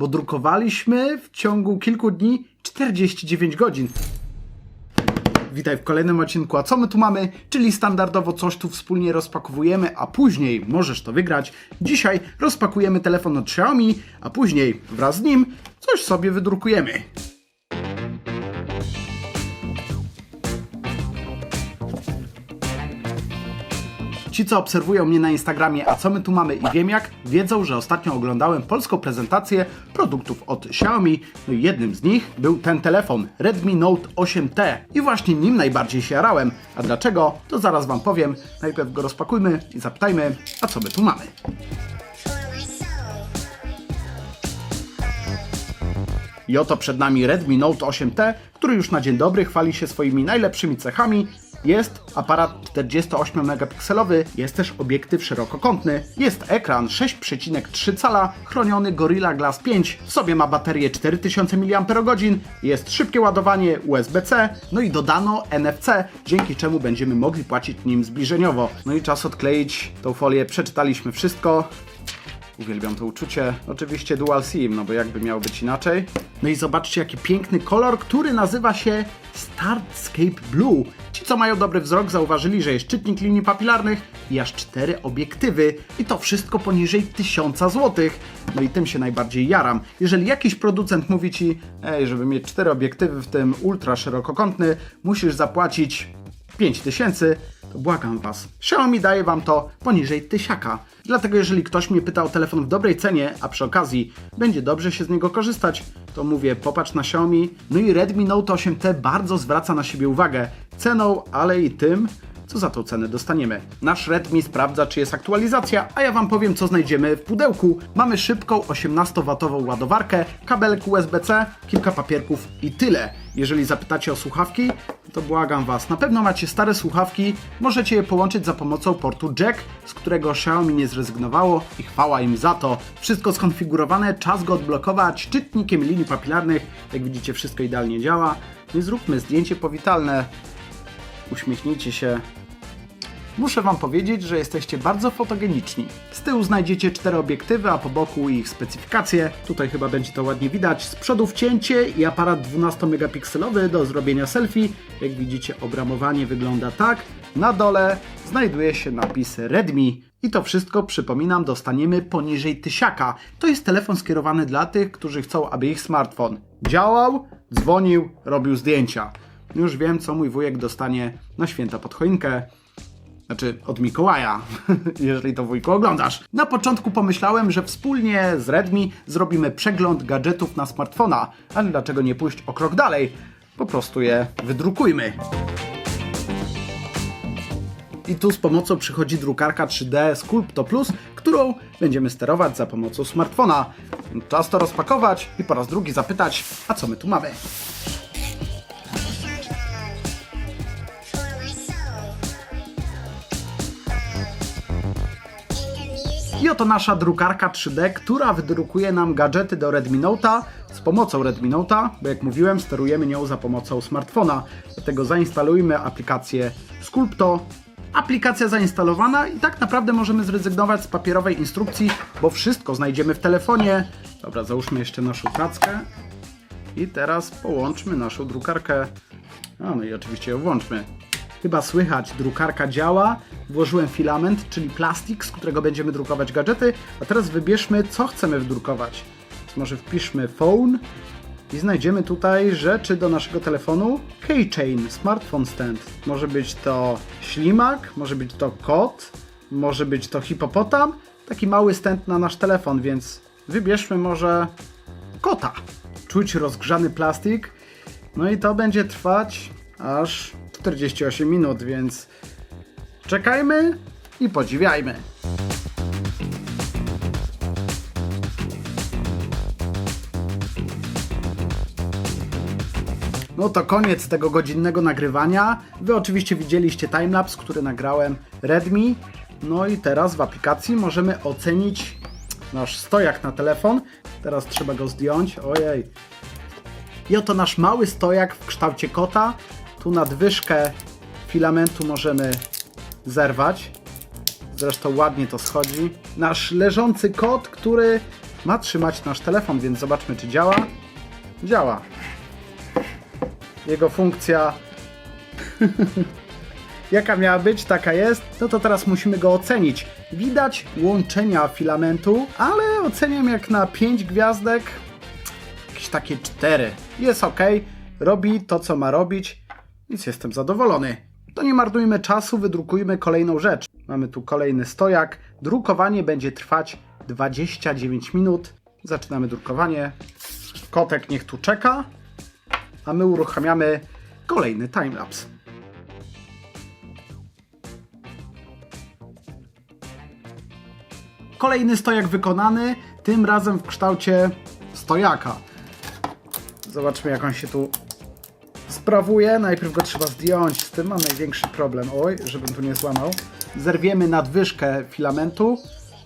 bo drukowaliśmy w ciągu kilku dni 49 godzin. Witaj w kolejnym odcinku. A co my tu mamy? Czyli standardowo coś tu wspólnie rozpakowujemy, a później możesz to wygrać. Dzisiaj rozpakujemy telefon od Xiaomi, a później wraz z nim coś sobie wydrukujemy. Ci, co obserwują mnie na Instagramie, a co my tu mamy i wiem jak, wiedzą, że ostatnio oglądałem polską prezentację produktów od Xiaomi. No i jednym z nich był ten telefon Redmi Note 8T. I właśnie nim najbardziej się jarałem. A dlaczego? To zaraz Wam powiem. Najpierw go rozpakujmy i zapytajmy, a co my tu mamy. I oto przed nami Redmi Note 8T, który już na dzień dobry chwali się swoimi najlepszymi cechami. Jest aparat 48-megapikselowy, jest też obiektyw szerokokątny, jest ekran 6,3 cala, chroniony Gorilla Glass 5, w sobie ma baterię 4000 mAh, jest szybkie ładowanie USB-C, no i dodano NFC, dzięki czemu będziemy mogli płacić nim zbliżeniowo. No i czas odkleić tą folię, przeczytaliśmy wszystko, Uwielbiam to uczucie. Oczywiście Dual SIM, no bo jakby miało być inaczej. No i zobaczcie, jaki piękny kolor, który nazywa się Starscape Blue. Ci, co mają dobry wzrok, zauważyli, że jest czytnik linii papilarnych i aż cztery obiektywy. I to wszystko poniżej 1000 zł. No i tym się najbardziej jaram. Jeżeli jakiś producent mówi ci, ej, żeby mieć cztery obiektywy, w tym ultra szerokokątny, musisz zapłacić 5000, to błagam Was. Xiaomi daje Wam to poniżej tysiaka. Dlatego jeżeli ktoś mnie pyta o telefon w dobrej cenie, a przy okazji będzie dobrze się z niego korzystać, to mówię popatrz na Xiaomi. No i Redmi Note 8T bardzo zwraca na siebie uwagę ceną, ale i tym, co za tą cenę dostaniemy. Nasz Redmi sprawdza, czy jest aktualizacja, a ja Wam powiem, co znajdziemy w pudełku. Mamy szybką 18W ładowarkę, kabelek USB-C, kilka papierków i tyle. Jeżeli zapytacie o słuchawki, to błagam Was, na pewno macie stare słuchawki, możecie je połączyć za pomocą portu jack, z którego Xiaomi nie zrezygnowało i chwała im za to. Wszystko skonfigurowane, czas go odblokować czytnikiem linii papilarnych. Jak widzicie, wszystko idealnie działa. I zróbmy zdjęcie powitalne. Uśmiechnijcie się. Muszę Wam powiedzieć, że jesteście bardzo fotogeniczni. Z tyłu znajdziecie cztery obiektywy, a po boku ich specyfikacje. Tutaj chyba będzie to ładnie widać. Z przodu wcięcie i aparat 12-megapikselowy do zrobienia selfie. Jak widzicie, obramowanie wygląda tak. Na dole znajduje się napis Redmi. I to wszystko, przypominam, dostaniemy poniżej tysiaka. To jest telefon skierowany dla tych, którzy chcą, aby ich smartfon działał, dzwonił, robił zdjęcia. Już wiem, co mój wujek dostanie na święta pod choinkę. Znaczy od Mikołaja, jeżeli to wujku oglądasz. Na początku pomyślałem, że wspólnie z Redmi zrobimy przegląd gadżetów na smartfona, ale dlaczego nie pójść o krok dalej? Po prostu je wydrukujmy. I tu z pomocą przychodzi drukarka 3D Sculpto Plus, którą będziemy sterować za pomocą smartfona. Czas to rozpakować i po raz drugi zapytać, a co my tu mamy? I oto nasza drukarka 3D, która wydrukuje nam gadżety do Redmi Note'a z pomocą Redmi Note'a, bo jak mówiłem, sterujemy nią za pomocą smartfona. Dlatego zainstalujmy aplikację Sculpto. Aplikacja zainstalowana i tak naprawdę możemy zrezygnować z papierowej instrukcji, bo wszystko znajdziemy w telefonie. Dobra, załóżmy jeszcze naszą tackę. I teraz połączmy naszą drukarkę. A, no i oczywiście ją włączmy. Chyba słychać, drukarka działa. Włożyłem filament, czyli plastik, z którego będziemy drukować gadżety. A teraz wybierzmy, co chcemy wdrukować. Więc może wpiszmy phone i znajdziemy tutaj rzeczy do naszego telefonu. Keychain, smartphone stand. Może być to ślimak, może być to kot, może być to hipopotam. Taki mały stand na nasz telefon, więc wybierzmy może kota. Czuć rozgrzany plastik. No i to będzie trwać aż 48 minut, więc czekajmy i podziwiajmy. No to koniec tego godzinnego nagrywania. Wy oczywiście widzieliście timelapse, który nagrałem Redmi. No i teraz w aplikacji możemy ocenić nasz stojak na telefon. Teraz trzeba go zdjąć. Ojej. I oto nasz mały stojak w kształcie kota. Tu nadwyżkę filamentu możemy zerwać. Zresztą ładnie to schodzi. Nasz leżący kot, który ma trzymać nasz telefon, więc zobaczmy czy działa. Działa. Jego funkcja jaka miała być, taka jest, no to teraz musimy go ocenić. Widać łączenia filamentu, ale oceniam jak na 5 gwiazdek, jakieś takie 4. Jest ok, robi to co ma robić, więc jestem zadowolony. To nie marnujmy czasu, wydrukujmy kolejną rzecz. Mamy tu kolejny stojak. Drukowanie będzie trwać 29 minut. Zaczynamy drukowanie. Kotek niech tu czeka, a my uruchamiamy kolejny timelapse. Kolejny stojak wykonany, tym razem w kształcie stojaka. Zobaczmy jak on się tu sprawuje. Najpierw go trzeba zdjąć, z tym mam największy problem. Oj, żebym tu nie złamał. Zerwiemy nadwyżkę filamentu,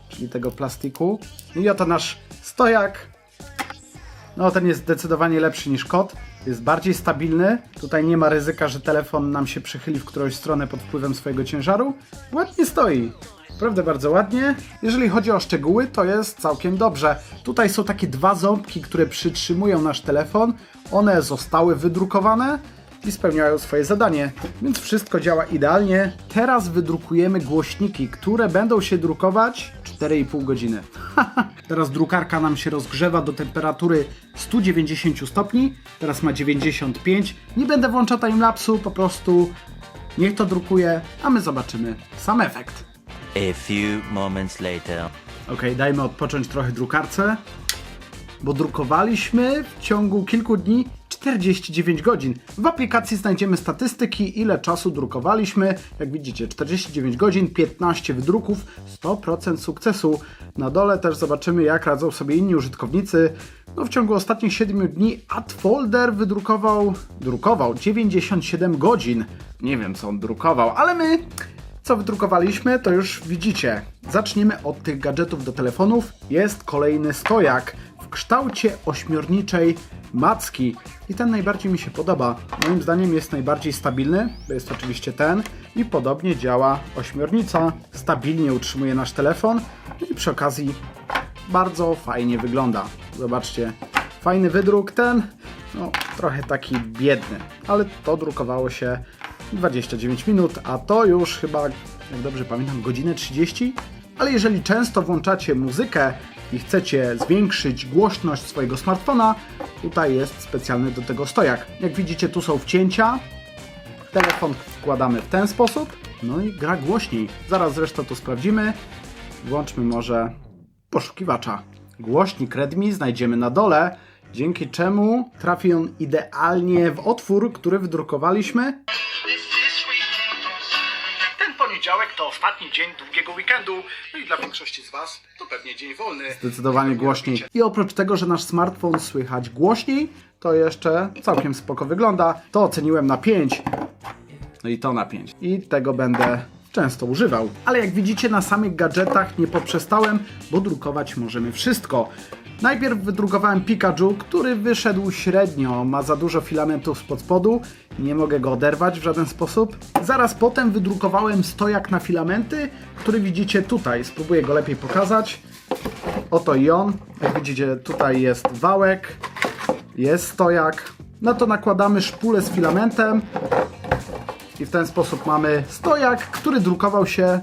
czyli tego plastiku. I oto nasz stojak. No ten jest zdecydowanie lepszy niż kot. Jest bardziej stabilny. Tutaj nie ma ryzyka, że telefon nam się przychyli w którąś stronę pod wpływem swojego ciężaru. Ładnie stoi. Naprawdę bardzo ładnie. Jeżeli chodzi o szczegóły, to jest całkiem dobrze. Tutaj są takie dwa ząbki, które przytrzymują nasz telefon. One zostały wydrukowane i spełniają swoje zadanie, więc wszystko działa idealnie. Teraz wydrukujemy głośniki, które będą się drukować 4,5 godziny. Teraz drukarka nam się rozgrzewa do temperatury 190 stopni, teraz ma 95. Nie będę włączał timelapsu, po prostu niech to drukuje, a my zobaczymy sam efekt. A few moments later. Ok, dajmy odpocząć trochę drukarce, bo drukowaliśmy w ciągu kilku dni 49 godzin. W aplikacji znajdziemy statystyki, ile czasu drukowaliśmy. Jak widzicie, 49 godzin, 15 wydruków, 100% sukcesu. Na dole też zobaczymy, jak radzą sobie inni użytkownicy. No, w ciągu ostatnich 7 dni AdFolder wydrukował, drukował 97 godzin. Nie wiem, co on drukował, ale my co wydrukowaliśmy, to już widzicie. Zaczniemy od tych gadżetów do telefonów. Jest kolejny stojak kształcie ośmiorniczej macki. I ten najbardziej mi się podoba. Moim zdaniem jest najbardziej stabilny, to jest oczywiście ten. I podobnie działa ośmiornica. Stabilnie utrzymuje nasz telefon. I przy okazji bardzo fajnie wygląda. Zobaczcie, fajny wydruk. Ten, no, trochę taki biedny, ale to drukowało się 29 minut, a to już chyba, jak dobrze pamiętam, godzinę 30. Ale jeżeli często włączacie muzykę i chcecie zwiększyć głośność swojego smartfona, tutaj jest specjalny do tego stojak. Jak widzicie, tu są wcięcia. Telefon wkładamy w ten sposób, no i gra głośniej. Zaraz zresztą to sprawdzimy. Włączmy może poszukiwacza. Głośnik Redmi znajdziemy na dole, dzięki czemu trafi on idealnie w otwór, który wydrukowaliśmy. Poniedziałek to ostatni dzień długiego weekendu, no i dla większości z Was to pewnie dzień wolny. Zdecydowanie głośniej. I oprócz tego, że nasz smartfon słychać głośniej, to jeszcze całkiem spoko wygląda. To oceniłem na 5. No i to na 5. I tego będę często używał. Ale jak widzicie na samych gadżetach nie poprzestałem, bo drukować możemy wszystko. Najpierw wydrukowałem Pikachu, który wyszedł średnio, ma za dużo filamentów spod spodu, nie mogę go oderwać w żaden sposób. Zaraz potem wydrukowałem stojak na filamenty, który widzicie tutaj, spróbuję go lepiej pokazać. Oto i on, jak widzicie tutaj jest wałek, jest stojak. Na to nakładamy szpulę z filamentem, i w ten sposób mamy stojak, który drukował się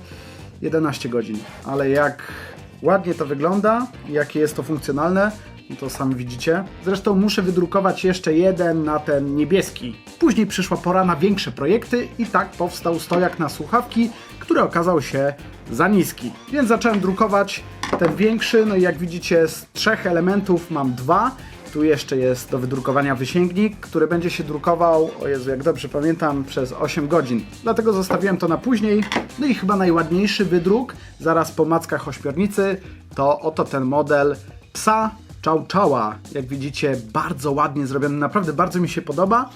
11 godzin. Ale jak ładnie to wygląda jakie jest to funkcjonalne, to sami widzicie. Zresztą muszę wydrukować jeszcze jeden na ten niebieski. Później przyszła pora na większe projekty i tak powstał stojak na słuchawki, który okazał się za niski. Więc zacząłem drukować ten większy, no i jak widzicie z trzech elementów mam dwa. Tu jeszcze jest do wydrukowania wysięgnik, który będzie się drukował, o Jezu, jak dobrze pamiętam, przez 8 godzin. Dlatego zostawiłem to na później. No i chyba najładniejszy wydruk, zaraz po mackach ośmiornicy, to oto ten model psa Chowa. Jak widzicie, bardzo ładnie zrobiony, naprawdę bardzo mi się podoba.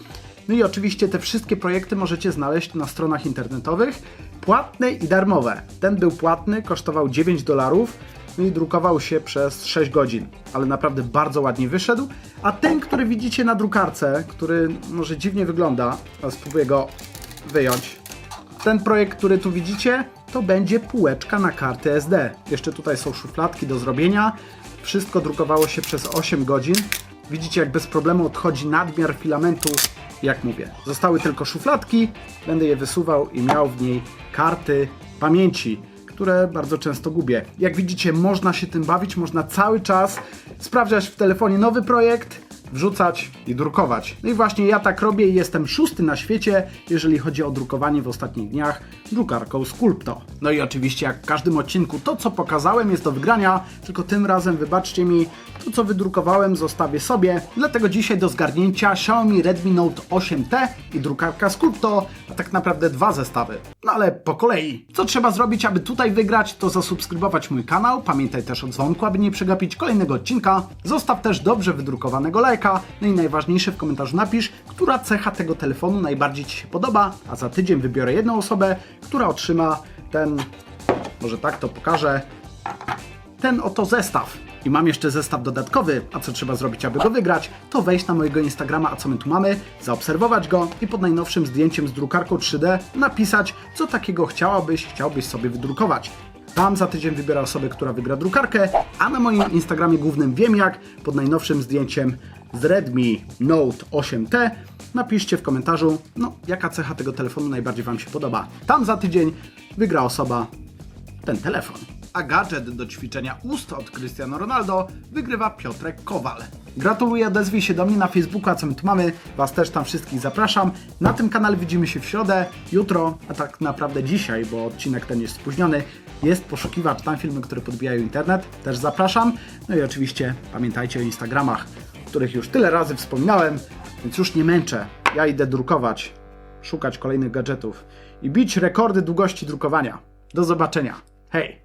No i oczywiście te wszystkie projekty możecie znaleźć na stronach internetowych, płatne i darmowe. Ten był płatny, kosztował 9 dolarów, i drukował się przez 6 godzin, ale naprawdę bardzo ładnie wyszedł. A ten, który widzicie na drukarce, który może dziwnie wygląda, spróbuję go wyjąć. Ten projekt, który tu widzicie, to będzie półeczka na karty SD. Jeszcze tutaj są szufladki do zrobienia. Wszystko drukowało się przez 8 godzin. Widzicie, jak bez problemu odchodzi nadmiar filamentu. Jak mówię, zostały tylko szufladki. Będę je wysuwał i miał w niej karty pamięci, które bardzo często gubię. Jak widzicie, można się tym bawić, można cały czas sprawdzać w telefonie nowy projekt, wrzucać i drukować. No i właśnie ja tak robię i jestem szósty na świecie, jeżeli chodzi o drukowanie w ostatnich dniach drukarką Sculpto. No i oczywiście jak w każdym odcinku to co pokazałem jest do wygrania, tylko tym razem wybaczcie mi, to co wydrukowałem zostawię sobie, dlatego dzisiaj do zgarnięcia Xiaomi Redmi Note 8T i drukarka Sculpto, a tak naprawdę dwa zestawy. No ale po kolei. Co trzeba zrobić, aby tutaj wygrać, to zasubskrybować mój kanał, pamiętaj też o dzwonku, aby nie przegapić kolejnego odcinka. Zostaw też dobrze wydrukowanego lajka, no i najważniejsze w komentarzu napisz, która cecha tego telefonu najbardziej Ci się podoba, a za tydzień wybiorę jedną osobę, która otrzyma ten, może tak to pokażę, ten oto zestaw. I mam jeszcze zestaw dodatkowy, a co trzeba zrobić, aby go wygrać, to wejść na mojego Instagrama, a co my tu mamy, zaobserwować go i pod najnowszym zdjęciem z drukarką 3D napisać, co takiego chciałabyś, chciałbyś sobie wydrukować. Tam za tydzień wybiorę osobę, która wygra drukarkę, a na moim Instagramie głównym wiem jak, pod najnowszym zdjęciem z Redmi Note 8T napiszcie w komentarzu, no jaka cecha tego telefonu najbardziej Wam się podoba. Tam za tydzień wygra osoba, ten telefon. A gadżet do ćwiczenia ust od Cristiano Ronaldo wygrywa Piotrek Kowal. Gratuluję, odezwij się do mnie na Facebooku, a co my tu mamy? Was też tam wszystkich zapraszam. Na tym kanale widzimy się w środę, jutro, a tak naprawdę dzisiaj, bo odcinek ten jest spóźniony. Jest poszukiwacz, tam filmy, które podbijają internet, też zapraszam. No i oczywiście pamiętajcie o Instagramach, których już tyle razy wspominałem, więc już nie męczę. Ja idę drukować, szukać kolejnych gadżetów i bić rekordy długości drukowania. Do zobaczenia. Hej!